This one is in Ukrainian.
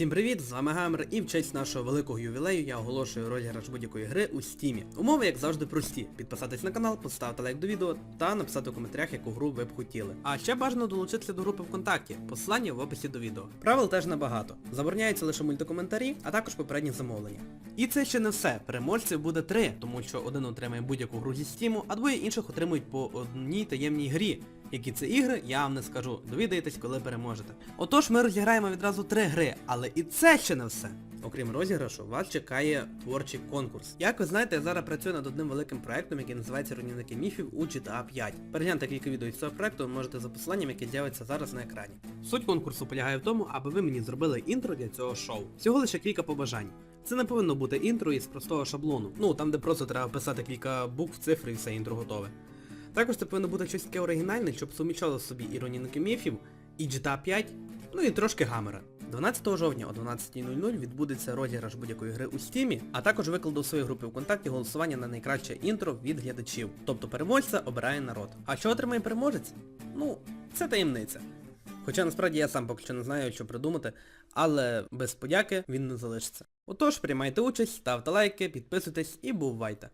Всім привіт, з вами Гамер і в честь нашого великого ювілею я оголошую розіграш будь-якої гри у стімі. Умови, як завжди, прості. Підписатись на канал, поставити лайк до відео та написати в коментарях, яку гру ви б хотіли. А ще бажано долучитися до групи ВКонтакті, посилання в описі до відео. Правил теж небагато. Забороняються лише мультикоментарі, а також попередні замовлення. І це ще не все. Переможців буде три, тому що один отримає будь-яку гру зі стіму, а двоє інших отримують по одній таємній грі. Які це ігри, я вам не скажу. Довідаєтесь, коли переможете. Отож, ми розіграємо відразу три гри, але і це ще не все. Окрім розіграшу, вас чекає творчий конкурс. Як ви знаєте, я зараз працюю над одним великим проектом, який називається Руйнівники міфів у GTA 5. Перегляньте кілька відео із цього проекту ви можете за посиланням, яке з'явиться зараз на екрані. Суть конкурсу полягає в тому, аби ви мені зробили інтро для цього шоу. Всього лише кілька побажань. Це не повинно бути інтро із простого шаблону. Ну, там де просто треба писати кілька букв, цифр і все інтро готове. Також це повинно бути щось таке оригінальне, щоб сумічало собі і міфів, і GTA 5, ну і трошки гамера. 12 жовтня о 12.00 відбудеться розіграш будь-якої гри у стімі, а також викладу в своїй групі ВКонтакті голосування на найкраще інтро від глядачів. Тобто переможця обирає народ. А що отримає переможець? Ну, це таємниця. Хоча насправді я сам поки що не знаю, що придумати, але без подяки він не залишиться. Отож, приймайте участь, ставте лайки, підписуйтесь і бувайте.